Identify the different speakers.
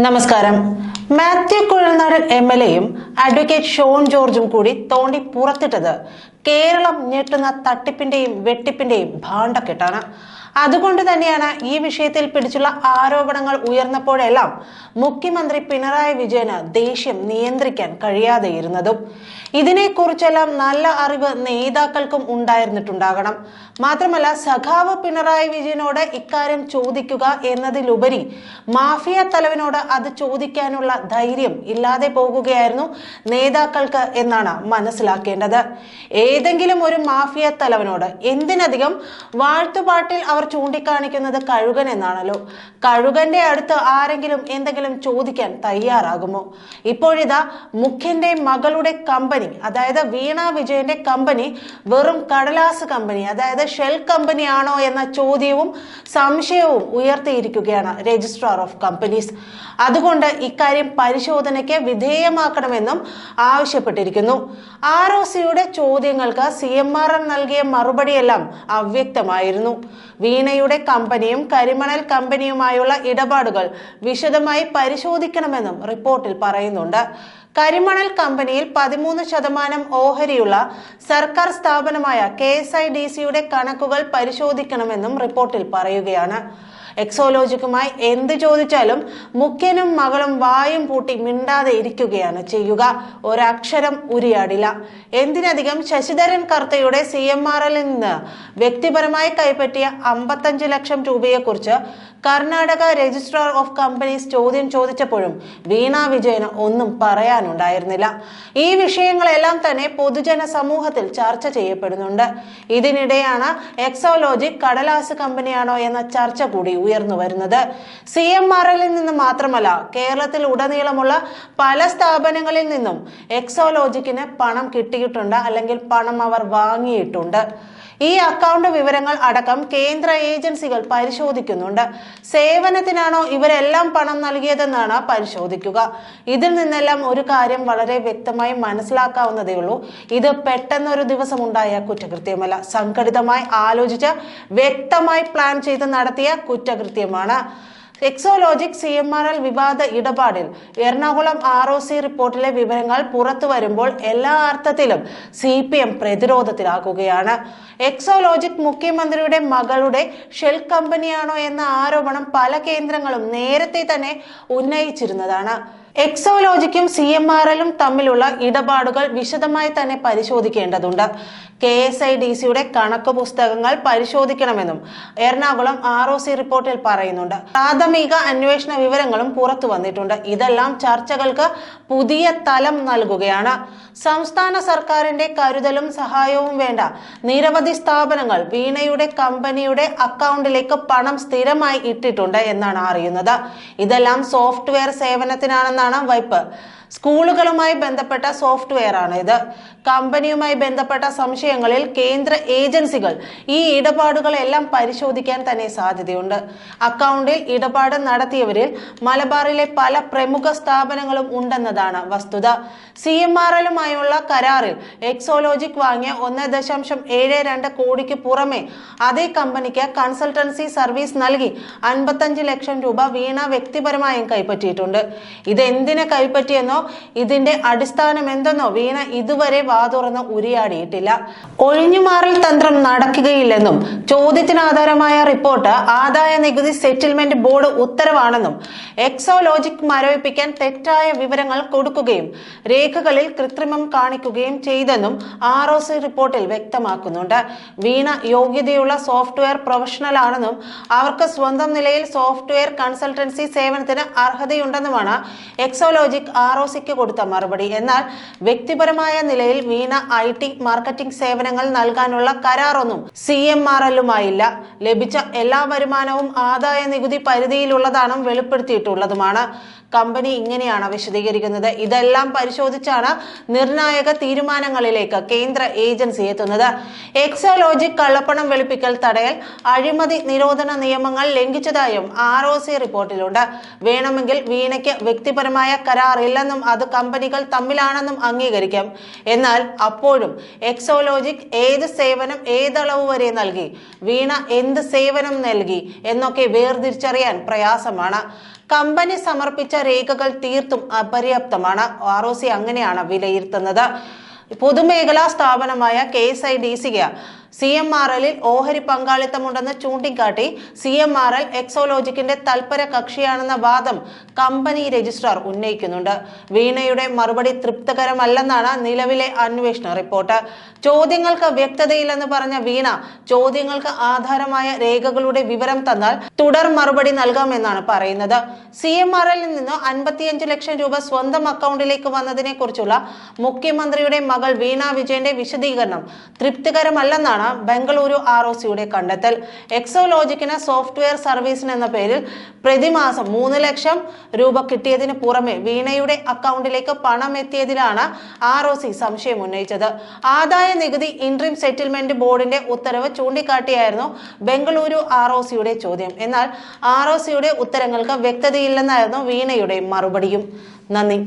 Speaker 1: നമസ്കാരം. Mathew Kuzhalnadan M L എയും advocate Shone ജോർജും കൂടി തോണ്ടി പുറത്തിട്ടത് കേരളം ഞെട്ടുന്ന തട്ടിപ്പിന്റെയും വെട്ടിപ്പിന്റെയും ഭാണ്ഡക്കെട്ടാണ്. അതുകൊണ്ട് തന്നെയാണ് ഈ വിഷയത്തിൽ പിടിച്ചുള്ള ആരോപണങ്ങൾ ഉയർന്നപ്പോഴെല്ലാം മുഖ്യമന്ത്രി പിണറായി വിജയന് ദേഷ്യം നിയന്ത്രിക്കാൻ കഴിയാതെയിരുന്നതും. ഇതിനെക്കുറിച്ചെല്ലാം നല്ല അറിവ് നേതാക്കൾക്കും ഉണ്ടായിരുന്നിട്ടുണ്ടാകണം. മാത്രമല്ല സഖാവ് പിണറായി വിജയനോട് ഇക്കാര്യം ചോദിക്കുക എന്നതിലുപരി മാഫിയ തലവനോട് അത് ചോദിക്കാനുള്ള ധൈര്യം ഇല്ലാതെ പോകുകയായിരുന്നു നേതാക്കൾക്ക് എന്നാണ് മനസ്സിലാക്കേണ്ടത്. ഏതെങ്കിലും ഒരു മാഫിയ തലവനോട് എന്തിനധികം വാഴ്ത്തുപാട്ടിൽ അവർ ചൂണ്ടിക്കാണിക്കുന്നത് കഴുകൻ എന്നാണല്ലോ. കഴുകന്റെ അടുത്ത് ആരെങ്കിലും എന്തെങ്കിലും ചോദിക്കാൻ തയ്യാറാകുമോ? ഇപ്പോഴിതാ മുഖ്യന്റെ മകളുടെ കമ്പനി അതായത് വീണ വിജയന്റെ കമ്പനി വെറും കടലാസ് കമ്പനി അതായത് ഷെൽ കമ്പനി ആണോ എന്ന ചോദ്യവും സംശയവും ഉയർത്തിയിരിക്കുകയാണ് രജിസ്ട്രാർ ഓഫ് കമ്പനീസ് അതുകൊണ്ട് ഇക്കാര്യം പരിശോധനയ്ക്ക് വിധേയമാക്കണമെന്നും ആവശ്യപ്പെട്ടിരിക്കുന്നു. ആർ ഒ സിയുടെ ചോദ്യങ്ങൾക്ക് സി എം ആർ എൻ നൽകിയ മറുപടിയെല്ലാം അവ്യക്തമായിരുന്നു. വീണയുടെ കമ്പനിയും കരിമണൽ കമ്പനിയുമായുള്ള ഇടപാടുകൾ വിശദമായി പരിശോധിക്കണമെന്നും റിപ്പോർട്ടിൽ പറയുന്നുണ്ട്. കരിമണൽ കമ്പനിയിൽ പതിമൂന്ന് ശതമാനം ഓഹരിയുള്ള സർക്കാർ സ്ഥാപനമായ കെ എസ് ഐ ഡി സിയുടെ കണക്കുകൾ പരിശോധിക്കണമെന്നും റിപ്പോർട്ടിൽ പറയുകയാണ്. എക്സോലോജിക്കുമായി എന്ത് ചോദിച്ചാലും മുഖ്യനും മകളും വായും പൂട്ടി മിണ്ടാതെ ഇരിക്കുകയാണ് ചെയ്യുക. ഒരക്ഷരം ഉരിയാടില്ല. എന്തിനധികം ശശിധരൻ കർത്തയുടെ സി എം ആർ എല്ലിൽ നിന്ന് വ്യക്തിപരമായി കൈപ്പറ്റിയ അമ്പത്തഞ്ച് ലക്ഷം രൂപയെക്കുറിച്ച് കർണാടക രജിസ്ട്രാർ ഓഫ് കമ്പനീസ് ചോദ്യം ചോദിച്ചപ്പോഴും വീണ വിജയന് ഒന്നും പറയാനുണ്ടായിരുന്നില്ല. ഈ വിഷയങ്ങളെല്ലാം തന്നെ പൊതുജന സമൂഹത്തിൽ ചർച്ച ചെയ്യപ്പെടുന്നുണ്ട്. ഇതിനിടെയാണ് എക്സോലോജി കടലാസ് കമ്പനിയാണോ എന്ന ചർച്ച കൂടി ഉയർന്നു വരുന്നത്. സി എം ആർ എല്ലിൽ നിന്ന് മാത്രമല്ല കേരളത്തിൽ ഉടനീളമുള്ള പല സ്ഥാപനങ്ങളിൽ നിന്നും എക്സോലോജിക്കിന് പണം കിട്ടിയിട്ടുണ്ട് അല്ലെങ്കിൽ പണം അവർ വാങ്ങിയിട്ടുണ്ട്. ഈ അക്കൗണ്ട് വിവരങ്ങൾ അടക്കം കേന്ദ്ര ഏജൻസികൾ പരിശോധിക്കുന്നുണ്ട്. സേവനത്തിനാണോ ഇവരെല്ലാം പണം നൽകിയതെന്നാണ് പരിശോധിക്കുക. ഇതിൽ നിന്നെല്ലാം ഒരു കാര്യം വളരെ വ്യക്തമായി മനസ്സിലാക്കാവുന്നതേ ഉള്ളൂ. ഇത് പെട്ടെന്നൊരു ദിവസം ഉണ്ടായ കുറ്റകൃത്യമല്ല. സംഘടിതമായി ആലോചിച്ച് വ്യക്തമായി പ്ലാൻ ചെയ്ത് നടത്തിയ കുറ്റകൃത്യമാണ്. Exalogic C M R L വിവാദ ഇടപാടിൽ എറണാകുളം ആർ ഒ സി റിപ്പോർട്ടിലെ വിവരങ്ങൾ പുറത്തു വരുമ്പോൾ എല്ലാ അർത്ഥത്തിലും സി പി എം പ്രതിരോധത്തിലാക്കുകയാണ് എക്സോലോജിക് മുഖ്യമന്ത്രിയുടെ മകളുടെ ഷെൽ കമ്പനിയാണോ എന്ന ആരോപണം പല കേന്ദ്രങ്ങളും നേരത്തെ തന്നെ ഉന്നയിച്ചിരുന്നതാണ്. എക്സോലോജിക്കും സി എം ആർ എല്ലും തമ്മിലുള്ള ഇടപാടുകൾ വിശദമായി തന്നെ പരിശോധിക്കേണ്ടതുണ്ട്. കെ എസ് ഐ ഡി സിയുടെ കണക്ക് പുസ്തകങ്ങൾ പരിശോധിക്കണമെന്നും എറണാകുളം ആർ ഒ സി റിപ്പോർട്ടിൽ പറയുന്നുണ്ട്. പ്രാഥമിക അന്വേഷണ വിവരങ്ങളും പുറത്തു വന്നിട്ടുണ്ട്. ഇതെല്ലാം ചർച്ചകൾക്ക് പുതിയ തലം നൽകുകയാണ്. സംസ്ഥാന സർക്കാരിന്റെ കരുതലും സഹായവും വേണ്ട. നിരവധി സ്ഥാപനങ്ങൾ വീണയുടെ കമ്പനിയുടെ അക്കൗണ്ടിലേക്ക് പണം സ്ഥിരമായി ഇട്ടിട്ടുണ്ട് എന്നാണ് അറിയുന്നത്. ഇതെല്ലാം സോഫ്റ്റ്വെയർ സേവനത്തിനാണെന്നാണ് വൈപ്പ്. സ്കൂളുകളുമായി ബന്ധപ്പെട്ട സോഫ്റ്റ്വെയർ ആണ് ഇത്. കമ്പനിയുമായി ബന്ധപ്പെട്ട സംശയങ്ങളിൽ കേന്ദ്ര ഏജൻസികൾ ഈ ഇടപാടുകളെല്ലാം പരിശോധിക്കാൻ തന്നെ സാധ്യതയുണ്ട്. അക്കൗണ്ടിൽ ഇടപാട് നടത്തിയവരിൽ മലബാറിലെ പല പ്രമുഖ സ്ഥാപനങ്ങളും ഉണ്ടെന്നതാണ് വസ്തുത. സി എം ആർ എല്ലുമായുള്ള കരാറിൽ എക്സോലോജിക് വാങ്ങിയ ഒന്ന് ദശാംശം ഏഴ് രണ്ട് കോടിക്ക് പുറമെ അതേ കമ്പനിക്ക് കൺസൾട്ടൻസി സർവീസ് നൽകി അൻപത്തഞ്ച് ലക്ഷം രൂപ വീണ വ്യക്തിപരമായും കൈപ്പറ്റിയിട്ടുണ്ട്. ഇത് എന്തിനെ കൈപ്പറ്റിയെന്നോ ഇതിന്റെ അടിസ്ഥാനം എന്തെന്നോ വീണ ഇതുവരെ വാതുറന്ന് ഉരിയാടിയിട്ടില്ല. ഒഴിഞ്ഞുമാറൽ തന്ത്രം നടക്കുകയില്ലെന്നും ചോദ്യത്തിന് ആധാരമായ റിപ്പോർട്ട് ആദായ നികുതി സെറ്റിൽമെന്റ് ബോർഡ് ഉത്തരവാണെന്നും എക്സോലോജിക് മരവിപ്പിക്കാൻ തെറ്റായ വിവരങ്ങൾ കൊടുക്കുകയും രേഖകളിൽ കൃത്രിമം കാണിക്കുകയും ചെയ്തെന്നും ആർ ഒ സി റിപ്പോർട്ടിൽ വ്യക്തമാക്കുന്നുണ്ട്. വീണ യോഗ്യതയുള്ള സോഫ്റ്റ്വെയർ പ്രൊഫഷണൽ ആണെന്നും അവർക്ക് സ്വന്തം നിലയിൽ സോഫ്റ്റ്വെയർ കൺസൾട്ടൻസി സേവനത്തിന് അർഹതയുണ്ടെന്നുമാണ് എക്സോലോജിക് ആർ ഒ സിക്ക് കൊടുത്ത മറുപടി. എന്നാൽ വ്യക്തിപരമായ നിലയിൽ വീണ ഐ ടി മാർക്കറ്റിംഗ് സേവനങ്ങൾ നൽകാനുള്ള കരാറൊന്നും സി എം ആർ എല്ലുമായില്ല. ലഭിച്ച എല്ലാ വരുമാനവും ആദായ നികുതി പരിധിയിലുള്ളതാണെന്നും വെളിപ്പെടുത്തിയിട്ടുള്ളതുമാണ്. കമ്പനി ഇങ്ങനെയാണ് വിശദീകരിക്കുന്നത്. ഇതെല്ലാം പരിശോധിച്ചാണ് നിർണായക തീരുമാനങ്ങളിലേക്ക് കേന്ദ്ര ഏജൻസി എത്തുന്നത്. എക്സോലോജിക് കള്ളപ്പണം വെളുപ്പിക്കൽ തടയൽ അഴിമതി നിരോധന നിയമങ്ങൾ ലംഘിച്ചതായും ആർ ഒ സി റിപ്പോർട്ടിലുണ്ട്. വേണമെങ്കിൽ വീണയ്ക്ക് വ്യക്തിപരമായ കരാർ ഇല്ലെന്നും അത് കമ്പനികൾ തമ്മിലാണെന്നും അംഗീകരിക്കാം. എന്നാൽ അപ്പോഴും എക്സോലോജിക് ഏത് സേവനം ഏതളവ് വരെ നൽകി വീണ എന്ത് സേവനം നൽകി എന്നൊക്കെ വേർതിരിച്ചറിയാൻ പ്രയാസമാണ്. കമ്പനി സമർപ്പിച്ച രേഖകൾ തീർത്തും അപര്യാപ്തമാണ്. ആർ ഒ സി അങ്ങനെയാണ് വിലയിരുത്തുന്നത്. പൊതുമേഖലാ സ്ഥാപനമായ കെ എസ് ഐ ഡി സിക്ക് സി എം ആർ എല്ലിൽ ഓഹരി പങ്കാളിത്തമുണ്ടെന്ന് ചൂണ്ടിക്കാട്ടി സി എം ആർ എൽ എക്സോലോജിക്കിന്റെ തൽപര കക്ഷിയാണെന്ന വാദം കമ്പനി രജിസ്ട്രാർ ഉന്നയിക്കുന്നുണ്ട്. വീണയുടെ മറുപടി തൃപ്തികരമല്ലെന്നാണ് നിലവിലെ അന്വേഷണ റിപ്പോർട്ട്. ചോദ്യങ്ങൾക്ക് വ്യക്തതയില്ലെന്ന് പറഞ്ഞ വീണ ചോദ്യങ്ങൾക്ക് ആധാരമായ രേഖകളുടെ വിവരം തന്നാൽ തുടർ മറുപടി നൽകാമെന്നാണ് പറയുന്നത്. സി എം ആർ എല്ലിൽ നിന്ന് അൻപത്തിയഞ്ച് ലക്ഷം രൂപ സ്വന്തം അക്കൗണ്ടിലേക്ക് വന്നതിനെ കുറിച്ചുള്ള മുഖ്യമന്ത്രിയുടെ മകൾ വീണ വിജയന്റെ വിശദീകരണം തൃപ്തികരമല്ലെന്നാണ് ബംഗളൂരു ആർ ഒ സിയുടെ കണ്ടെത്തൽ. എക്സോലോജിക്കിന് സോഫ്റ്റ്വെയർ സർവീസിന് എന്ന പേരിൽ പ്രതിമാസം മൂന്ന് ലക്ഷം രൂപ കിട്ടിയതിന് പുറമെ വീണയുടെ അക്കൗണ്ടിലേക്ക് പണം എത്തിയതിലാണ് ആർ ഒ സി സംശയം ഉന്നയിച്ചത്. ആദായ നികുതി ഇൻട്രീം സെറ്റിൽമെന്റ് ബോർഡിന്റെ ഉത്തരവ് ചൂണ്ടിക്കാട്ടിയായിരുന്നു ബംഗളൂരു ആർ ഒ സിയുടെ ചോദ്യം. എന്നാൽ ആർ ഒ സിയുടെ ഉത്തരങ്ങൾക്ക് വ്യക്തതയില്ലെന്നായിരുന്നു വീണയുടെ മറുപടിയും. നന്ദി.